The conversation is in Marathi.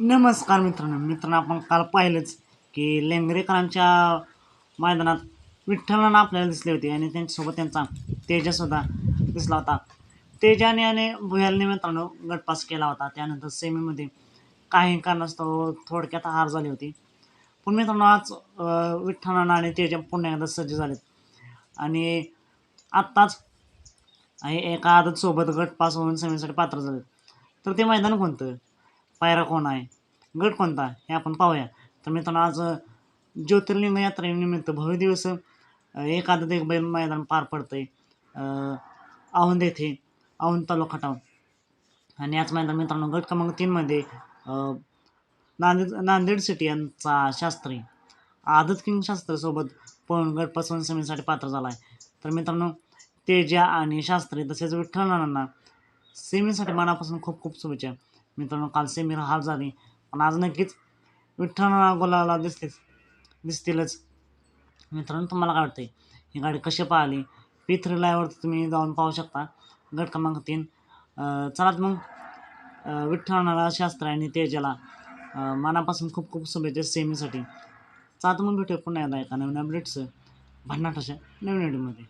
नमस्कार मित्रांनो. मित्रांनो आपण काल पाहिलंच की लेंगरेकरांच्या मैदानात विठ्ठलांना आपल्याला दिसले होते आणि त्यांच्यासोबत त्यांचा तेजसुद्धा दिसला होता. तेजाने आणि भुयालने मित्रांनो गटपास केला होता. त्यानंतर सेमीमध्ये काही कारणास्तव थोडक्यात हार झाली होती. पण मित्रांनो आज अं, विठ्ठलांना आणि तेजा पुन्हा एकदा सज्ज झालेत. आणि आत्ताच आहे एका आदतसोबत सोबत गटपास होऊन सेमीसाठी पात्र झाले तर ते मैदान कोणतं? पायरा कोण आहे? गट कोणता हे आपण पाहूया. तर मित्रांनो आज ज्योतिर्लिंग यात्रेनिमित्त भव्य दिवस एखादं एक एक बैल मैदान पार पडतंय. अ, औंध येथे औंध तालुका टाऊन. आणि याच मैदान मित्रांनो गट क्रमांक तीनमध्ये नांदेड नांदेड सिटी यांचा शास्त्री आदत किंग शास्त्रीसोबत पळून गटपासून सेमीसाठी पात्र झाला आहे तर मित्रांनो तेजा आणि शास्त्री तसेच विठ्ठल नानांना सेमीसाठी मनापासून खूप खूप शुभेच्छा. मित्रांनो काल मी हार झाली. पण आज नक्कीच विठ्ठल गोलाला दिसतेच. दिसतीलच. मित्रांनो तुम्हाला काय वाटते ही गाडी कशी पाहिली? पी थ्री लायवरती तुम्ही जाऊन पाहू शकता. गट क्रमांक तीन. चलात चला मग अं, विठ्ठलाला शास्त्र आणि तेजाला मनापासून खूप खूप शुभेच्छा सेमीसाठी. चालत मग भेटूया पुन्हा एकदा एका नवीन अपडेट्स भन्नाट अशा नवीन व्हिडिओमध्ये